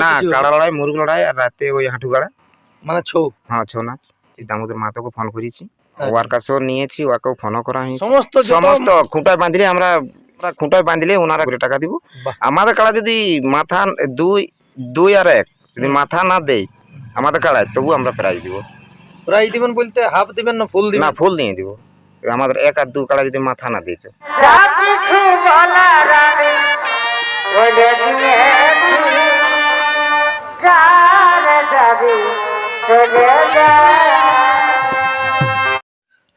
না কাড়া লড়াই মুরগ লড়াই আর রাতে ওই হাঁটু গাড়া মানে ছৌ? হ্যাঁ ছৌ নাচ। দামোদর মাতাকে ফোন করেছি। আচ্ছা। ওয়ার কাছেও নিয়েছি ওয়াকেও ফোনও করা হয়েছে। সমস্ত সমস্ত খুঁটায় বাঁধলে আমরা খুঁটায় বাঁধলে ওনারা করে টাকা দিব। আমাদের কাড়া যদি মাথা দুই দুই আর এক যদি মাথা না দেয় আমাদের কাড়ায় তবু আমরা প্রাইজ দিব। প্রাইজ দিবেন বলতে হাফ দিবেন না ফুল না ফুল দিয়ে দিব। আমাদের এক আর দু কাড়া যদি মাথা না দিত।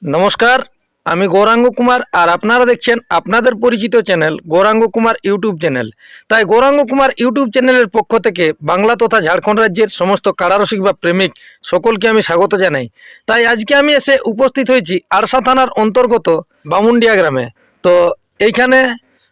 নমস্কার, আমি গৌরাঙ্গ কুমার আর আপনারা দেখছেন আপনাদের পরিচিত channel Gouranga Kumar YouTube channel. তাই গৌরাঙ্গ কুমার ইউটিউব চ্যানেলের পক্ষ থেকে বাংলা তথা ঝাড়খণ্ড রাজ্যের সমস্ত কারারসিক বা প্রেমিক সকলকে আমি স্বাগত জানাই। তাই আজকে আমি এসে উপস্থিত হয়েছি আরসা থানার অন্তর্গত বামুন্ডিয়া গ্রামে। তো এইখানে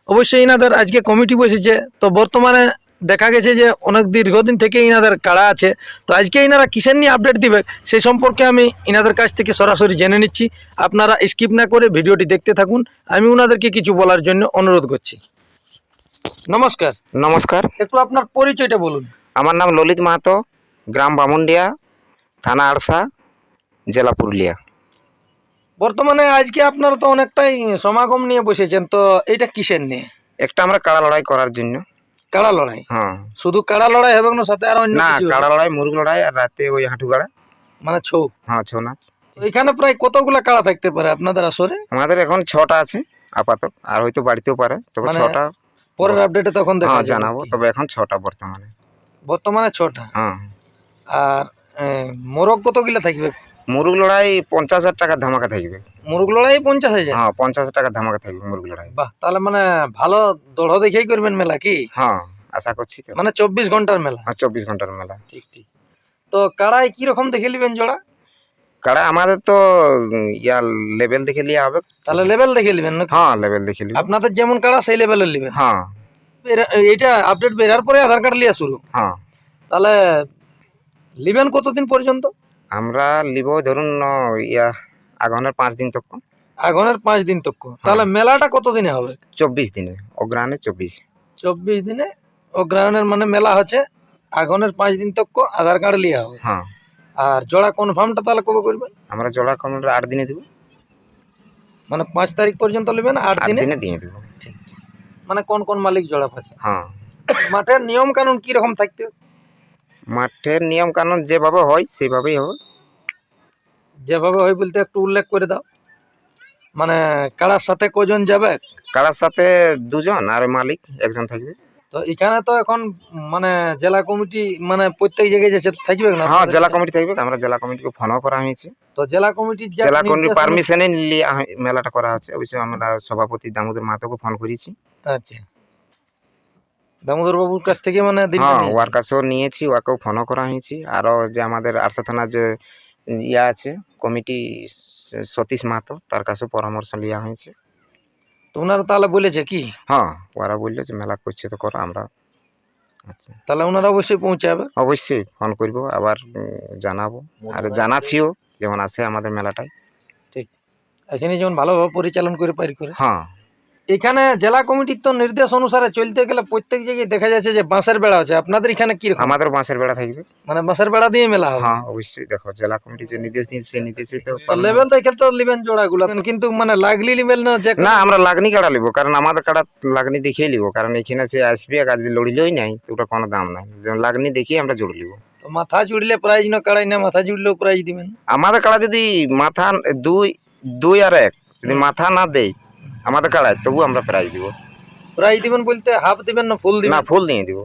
অবশ্যই ইনাদের আজকে কমিটি বসেছে। তো বর্তমানে দেখা গেছে যে অনেক দীর্ঘদিন থেকে ইনাদের কাড়া আছে। তো আজকে ইনারা কিসের নিয়ে আপডেট দিবে সেই সম্পর্কে আমি ইনাদের কাছ থেকে সরাসরি জেনে নিচ্ছি। আপনারা স্কিপ না করে ভিডিওটি দেখতে থাকুন। আমি ওনাদেরকে কিছু বলার জন্য অনুরোধ করছি। নমস্কার। নমস্কার। একটু আপনার পরিচয়টা বলুন। আমার নাম ললিত মাহাতো গ্রাম বামুন্ডিয়া থানা আরসা জেলা পুরুলিয়া। বর্তমানে আজকে আপনারা তো অনেকটাই সমাগম নিয়ে বসেছেন তো এটা কিসের নিয়ে? একটা আমরা কাড়া লড়াই করার জন্য। কাড়া লড়াই। হ্যাঁ। শুধু কাড়া লড়াই হবে না সাথে আর অন্য না কিছু হবে? কাড়া লড়াই মুরগ লড়াই আর রাতে ওই হাঁটু গাড়া মানে ছৌ? হ্যাঁ ছৌ নাচ। তো এখানে প্রায় কতগুলা কাড়া থাকতে পারে আপনাদের আসরে? আমাদের এখন ছটা আছে আপাতত। আর হয়তো বাড়িতেও পারে তবে মানে ছটা পরের আপডেটে তখন দেখা হ্যাঁ যাবে। জানাব তবে এখন ছটা বর্তমানে। বর্তমানে ছটা? হ্যাঁ। আর এ, মোরগ কতগুলা থাকবে? মুরগ লড়াই পঞ্চাশ হাজার টাকার ধামাকা থাকবে। মুরগ লড়াই পঞ্চাশ হাজার? হ্যাঁ পঞ্চাশ হাজার টাকার ধামাকা থাকবে মুরগ লড়াই। বাহ তাহলে মানে ভালো দড় দেখেই করবেন মেলা কি? হ্যাঁ আশা করছি তো। মানে চব্বিশ ঘণ্টার মেলা? হ্যাঁ চব্বিশ ঘণ্টার মেলা। ঠিক ঠিক। তো কাড়াই কি রকম দেখে নেবেন জোড়া? কারা আমাদের তো ইয়া লেভেল দেখে লিয়া হবে। তাহলে লেভেল দেখে নেবেন নাকি? হ্যাঁ লেভেল দেখে নেবেন আপনাদের যেমন কারা সেই লেভেলের নিবেন। হ্যাঁ। এটা আপডেট বেরার পরে আধার কার্ড লিয়া শুরু হ্যাঁ। তাহলে নিবেন কতদিন পর্যন্ত? আমরা লিব ধরুন ন- ইয়া আগানের পাঁচ দিন তক আগুনের পাঁচ দিন তক তাহলে মেলাটা কতদিনে হবে? চব্বিশ দিনে অগ্রাণে চব্বিশ। চব্বিশ দিনে অগ্রহায়ণের মানে মেলা হচ্ছে আগুনের পাঁচ দিন তক আধার কার্ড লিয়া হবে। হ্যাঁ। আর জোড়া কনফার্মটা তাহলে কবে করবেন? আমরা জোড়া কমেন্ট আট দিনে দেবো। মানে পাঁচ তারিখ পর্যন্ত নেবেন আট দিনে? দিনে দিয়ে দেবো। ঠিক। মানে কোন কোন মালিক জোড়া পাচ্ছে? হ্যাঁ। মাঠের নিয়ম কানুন কি রকম থাকতে? মাঠের নিয়ম কানুন যেভাবে হয় সেভাবেই হবে। যেভাবে হয় বলতে একটু উল্লেখ করে দাও। মানে কারার সাথে কজন যাবে? কারার সাথে দুজন আর মালিক একজন থাকবে। তো এখানে তো এখন মানে জেলা কমিটি মানে প্রত্যেক জায়গায় তো থাকবে না? হ্যাঁ জেলা কমিটি থাকবে আমরা জেলা কমিটিকে ফোনও করা হয়েছে। তো জেলা কমিটির জেলা কমিটির পারমিশনে নিয়ে মেলাটা করা হচ্ছে। অবশ্যই আমরা সভাপতি দামোদর মাতাকে ফোন করেছি। আচ্ছা। দামোদর বাবুর কাছ থেকে মানে হ্যাঁ। ওয়ার কাছেও নিয়েছি ওয়াকেও ফোনও করা হয়েছে। আরও যে আমাদের আরসা থানার যে ইয়া আছে কমিটি সতীশ মাহাতো তার কাছেও পরামর্শ নেওয়া হয়েছে। তো ওনারা তাহলে বলেছে কি? হ্যাঁ ওরা বলল যে মেলা করছে তো করো আমরা আচ্ছা। তাহলে ওনারা অবশ্যই পৌঁছাবে। অবশ্যই ফোন করব আবার জানাব আর জানাচ্ছিও যেমন আছে আমাদের মেলাটায়। এখানে যেমন ভালোভাবে পরিচালন করে পারি করে? হ্যাঁ এখানে জেলা কমিটির তো নির্দেশ অনুসারে চলতে গেলে প্রত্যেক জায়গায় দেখা যাচ্ছে যে বাঁশের বেড়া আছে। আপনাদের এখানে কি আমাদের বাঁশের বেড়া থাকবে। মানে বাঁশের বেড়া দিয়ে মেলা হবে? হ্যাঁ অবশ্যই। দেখো জেলা কমিটি যে নির্দেশ দিয়েছে সেই নির্দেশে তো তো লেভেল দেখে তো লিবেন জোড়া গুলা কিন্তু মানে লাগলি লিবেল না যে না আমরা লাগনি কাটা লিব কারণ আমাদের কাটা লাগনি দেখিয়ে লিব কারণ এখানে সে আসবে আর যদি লড়িলেই নাই তো ওটা কোনো দাম নাই। যেমন লাগনি দেখিয়ে আমরা জোর লিব। তো মাথা জুড়লে প্রাইজ না কাড়াই না মাথা জুড়লেও প্রাইজ দিবেন? আমাদের কাড়া যদি মাথা দুই দুই আর এক যদি মাথা না দেয় আমাদের কাড়ায় তবু আমরা প্রাইজ দিব। প্রাইজ দিবেন বলতে হাফ দিবেন না ফুল দিবেন? না ফুল দিয়ে দিব।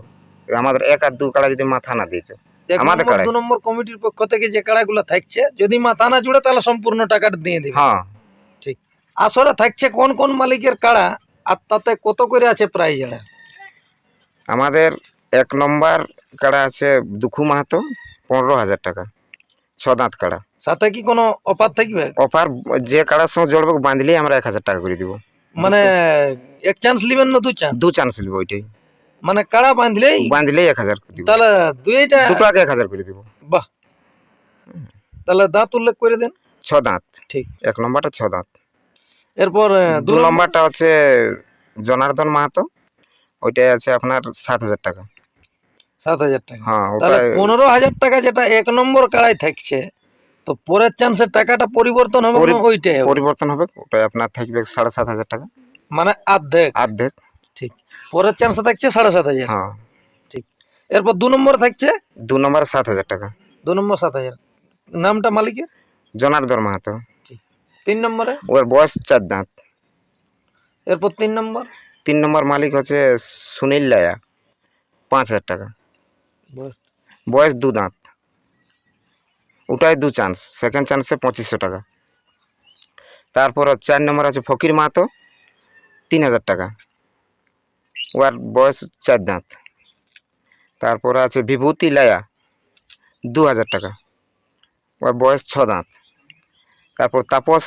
আমাদের এক আর দু কাড়া যদি মাথা না দিত আমাদের কাড়াই। দু নম্বর কমিটির পক্ষ থেকে যে কাড়াগুলো থাকছে যদি মাথা না জুড়ে তাহলে সম্পূর্ণ টাকাটা দিয়ে দিবে হ্যাঁ। ঠিক। আসরে থাকছে কোন কোন মালিকের কাড়া আর তাতে কত করে আছে প্রাইজ এরা? আমাদের এক নম্বর কাড়া আছে দুখু মাহাতো পনেরো হাজার টাকা। ছ দাঁত কাড়া। সাথে কি কোনো অফার থাকবে? অফার যে কাড়ার সঙ্গে জড়বে বাঁধলেই আমরা এক হাজার টাকা করে দিব। মানে এক চান্স লিবেন না দু চান্স দু চান্স নিব ওইটাই। মানে কাড়া বাঁধলেই বাঁধলেই এক হাজার করে দিব। তাহলে দুইটা দুটো আগে এক হাজার করে দিব। বাহ। তাহলে দাঁত উল্লেখ করে দেন। ছ দাঁত। ঠিক। এক নম্বরটা ছ দাঁত। এরপর দু নম্বরটা হচ্ছে জনার্দন মাহাতো। ওইটাই আছে আপনার সাত হাজার টাকা। সাত হাজার টাকা। হ্যাঁ তাহলে পনেরো হাজার টাকা যেটা এক নম্বর কাড়াই থাকছে তো পরের চান্সের টাকাটা পরিবর্তন হবে ওইটাই পরিবর্তন হবে ওটাই আপনার থাকবে সাড়ে সাত হাজার টাকা। মানে অর্ধেক অর্ধেক ঠিক। পরের চান্সে থাকছে সাড়ে সাত হাজার। হ্যাঁ। ঠিক। এরপর দু নম্বর থাকছে? দু নম্বরে সাত হাজার টাকা। দু নম্বর সাত হাজার। নামটা মালিকের? জনার্দন মাহাতো। তিন নম্বরে? ওর বয়স চার দাঁত। এরপর তিন নম্বর? তিন নম্বর মালিক হচ্ছে সুনীল লায়া পাঁচ হাজার টাকা। বয়স। বয়স দু দাঁত। ওটাই দু চান্স সেকেন্ড চান্সে পঁচিশশো টাকা। তারপর চার নম্বর আছে ফকির মাহাতো তিন হাজার টাকা। ওর বয়স চার দাঁত। তারপর আছে বিভূতি লায়া দু হাজার টাকা। ওর বয়স ছ দাঁত। তারপর তাপস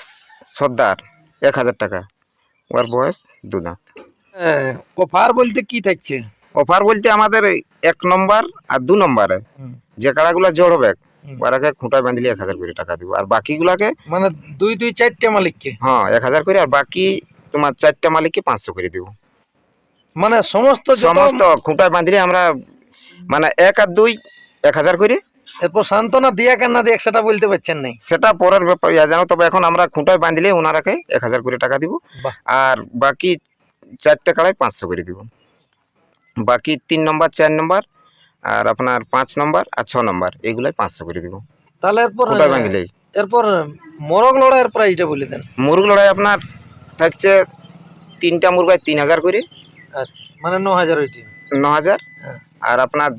সর্দার এক হাজার টাকা। ওর বয়স দু দাঁত। হ্যাঁ, অফার বলতে কি থাকছে? অফার বলতে আমাদের এক নম্বর আর দু নম্বরে। যে কাড়াগুলো জড় হবে। ওরাকে খুঁটায় বাঁধলে এক হাজার করে টাকা দিব। আর বাকিগুলাকে মানে দুই দুই চারটে মালিককে? হ্যাঁ এক হাজার করে আর বাকি তোমার চারটা মালিককে পাঁচশো করে দিব। মানে সমস্ত সমস্ত খুঁটায় বাঁধলে আমরা মানে এক আর দুই এক হাজার করে। এরপর সান্ত্বনা দিয়া কেন না দিয়া সেটা বলতে পারছেন নাই? সেটা পরের ব্যাপার ইয়া জানো তবে এখন আমরা খুঁটায় বাঁধলে ওনারাকে এক হাজার করে টাকা দিব। আর বাকি চারটে কাড়ায় পাঁচশো করে দিব। বাকি তিন নম্বর চার নম্বর আর আপনার পাঁচ নম্বর আর ছ নম্বর এগুলাই পাঁচশো করে দিব। তাহলে এরপর বাঁধলেই এরপর মরগ লড়াইয়ের প্রাইসটা বলে দেন। মুরগ লড়াই আপনার থাকছে তিনটা মুরগায় তিন হাজার করে। আচ্ছা মানে ন হাজার ওইটি ন হাজার। হ্যাঁ। আর আপনার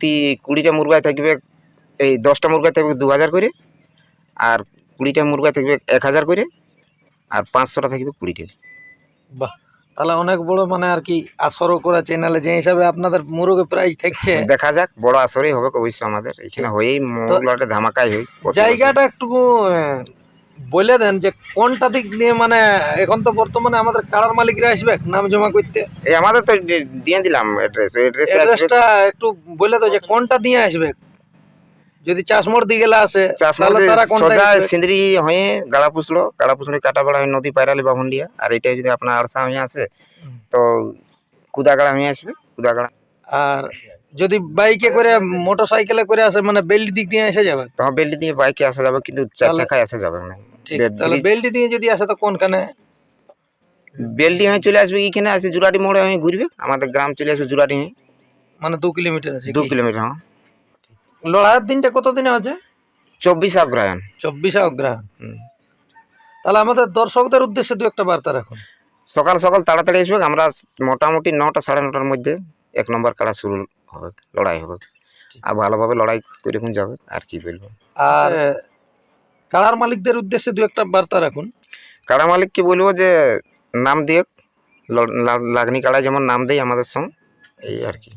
তি কুড়িটা মুরগায় থাকবে এই দশটা মুরগায় থাকবে দু হাজার করে। আর কুড়িটা মুরগায় থাকবে এক হাজার করে। আর পাঁচশোটা থাকবে কুড়িটা বাহ। তাহলে অনেক বড় মানে আর কি আসরও করা চ্যানেলে যে হিসাবে আপনাদের মুরগে প্রাইস থাকছে দেখা যাক বড় আসরেই হবে অবশ্য আমাদের। এখানে হয়েই মুরগ লড়াইটা ধামাকাই বছর। জায়গাটা একটু বলে দেন যে কোনটা দিক দিয়ে মানে এখন তো বর্তমানে আমাদের কারার মালিকরা আসবে নাম জমা করতে? এই আমাদের তো দিয়ে দিলাম অ্যাড্রেস অ্যাড্রেসটা একটু বলে দাও যে কোনটা দিয়ে আসবে? যদি চাষমোড় দিয়ে গেলে আসে চাষ তাহলে তারা কোনটা সোজা আসবে? সিন্দ্রি হয়ে গাড়া পুষলো গাড়া পুষলো কাটাপাড়া হয়ে নদী পায়রালি বামুন্ডিয়া আর এটাই যদি আপনার আরসা হয়ে আসে হুম। তো কুদাগাড়া হয়ে আসবে কুদাগাড়া আর যদি বাইকে করে মোটর সাইকেলে করে আসে মানে বেল্ট দিক দিয়ে এসে যাবে তখন বেল্টি দিয়ে বাইকে আসা যাবে কিন্তু চার তাহলে- চাকায় আসা যাবে না ঠিক বেল- তাহলে ব্রিজ- বেল্ট দিয়ে যদি আসে তো কোনখানে বেল্টি হয়ে চলে আসবে এখানে আসে জুরাটি মোড়ে হয়ে ঘুরবে আমাদের গ্রাম চলে আসবে জুরাটি হয়ে মানে দু কিলোমিটার আছে দু কি? কিলোমিটার হ্যাঁ লড়াইয়ের দিনটা কত দিনে আছে? চব্বিশ অগ্রহায়ণ। চব্বিশে অগ্রহায়ণ। তাহলে আমাদের দর্শকদের উদ্দেশ্যে দু একটা বার্তা রাখুন। সকাল সকাল তাড়াতাড়ি আসবে আমরা মোটামুটি নটা সাড়ে নটার মধ্যে এক নম্বর কাড়া শুরু হবে লড়াই হবে। আর ভালোভাবে লড়াই করে যাবে আর কি বলব। আর কারার মালিকদের উদ্দেশ্যে দু একটা বার্তা রাখুন। কাড়া মালিককে বলব যে নাম দিয়ে লাগনি কাড়া যেমন নাম দেয় আমাদের সঙ্গে এই আর কি।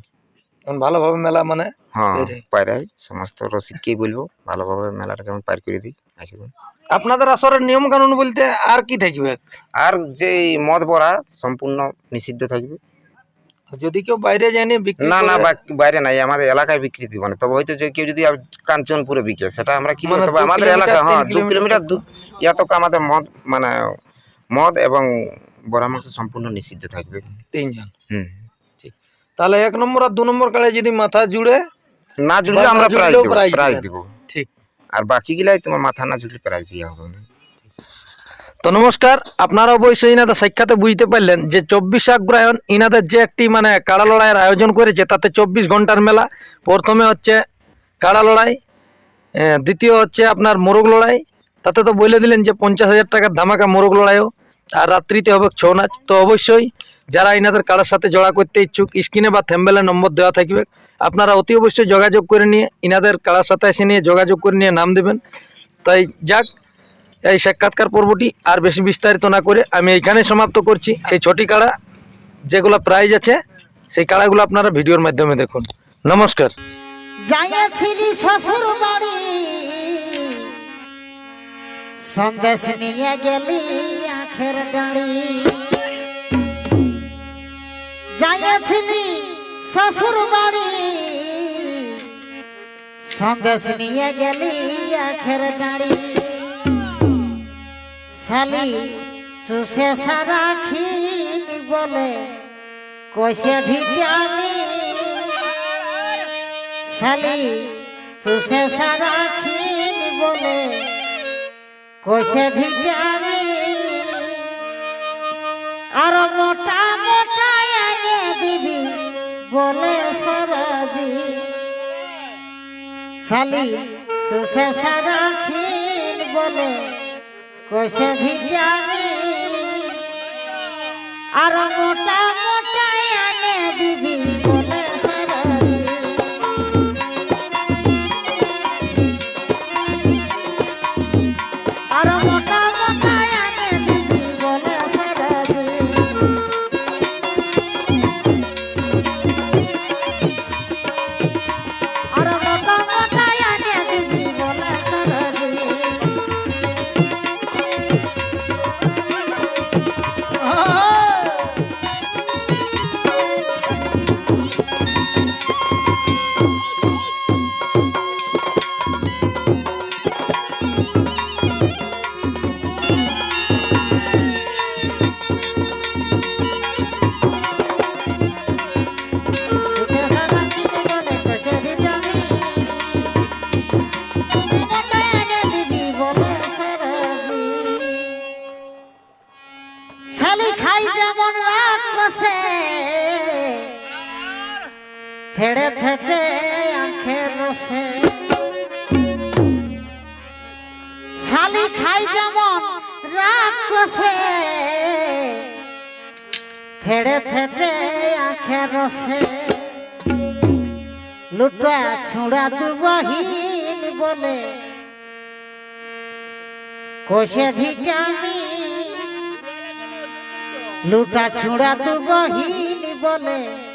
ভালোভাবে মেলা মানে হ্যাঁ। পায়রাই সমস্ত রসিককেই বলব ভালোভাবে মেলাটা যেমন পার করে দিই আসবেন আপনাদের আসরের নিয়ম কানুন বলতে আর কি থাকবে? আর যে মদ বড়া সম্পূর্ণ নিষিদ্ধ থাকবে। যদি কেউ বাইরে যায়নি বিক্রি না না বাইরে নাই আমাদের এলাকায় বিক্রি দিব না। তবে হয়তো যে কেউ যদি কাঞ্চনপুরে বিকে সেটা আমরা মানে তবে আমাদের এলাকা হ্যাঁ দু কিলোমিটার। দু ইয়াত আমাদের মদ মানে মদ এবং বড়া মাংস সম্পূর্ণ নিষিদ্ধ থাকবে। তিনজন? হুম। তাহলে এক নম্বর আর দু নম্বর কালে যদি মাথা জুড়ে না জুড়লে আমরা প্রাইজ দিব প্রাইজ। দিব। ঠিক। আর বাকি গিলাই তোমার মাথা না জুড়লে প্রাইজ দেওয়া হবে না। তো নমস্কার আপনারা অবশ্যই ইনাদের সাক্ষাতে বুঝতে পারলেন যে চব্বিশ অগ্রহায়ণ ইনাদের যে একটি মানে কাড়া লড়াইয়ের আয়োজন করেছে তাতে চব্বিশ ঘণ্টার মেলা। প্রথমে হচ্ছে কাড়া লড়াই দ্বিতীয় হচ্ছে আপনার মোরগ লড়াই। তাতে তো বলে দিলেন যে পঞ্চাশ হাজার টাকার ধামাকা মোরগ লড়াইও। আর রাত্রিতে হবে ছৌ নাচ। তো অবশ্যই যারা ইনাদের কাড়ার সাথে জড়া করতে ইচ্ছুক, স্ক্রিনে বা থ্যাম্বেলে নম্বর দেওয়া থাকবে। আপনারা অতি অবশ্যই যোগাযোগ করে নিয়ে, ইনাদের কাড়ার সাথে এসে নিয়ে যোগাযোগ করে নিয়ে নাম দেবেন। তাই যাক, এই সাক্ষাৎকার পর্বটি আর বেশি বিস্তারিত না করে আমি এইখানে সমাপ্ত করছি। সেই ছটি কাড়া, যেগুলো প্রাইজ আছে, সেই কাড়াগুলো আপনারা ভিডিওর মাধ্যমে দেখুন। নমস্কার। সন্দেশ নিয়ে গেলি আখের যাইয়াছিলি শ্বশুর বাড়ি। সন্দেশ নিয়ে গেলি আখের ডাড়ি। শালি চুষে সারা খিন বলে, কইসে ভিটামিন শালি চুষে সারা খিন বলে কষে ভিটামিন আর মোটা মোটা এনে দিবি বলে সরাজি শালি চুষে সারা খিল বলে কষে ভিটামিন আর মোটা মোটা এনে দিবি। থেকে আখের রসে। শালি খাই যেমন রাত কষে। থেড়ে থেকে আখের রসে। লুটা ছুঁড়া দুবহীন বলে। কোষে ভিটামিন। লুটা ছুঁড়া দুবহীন বলে।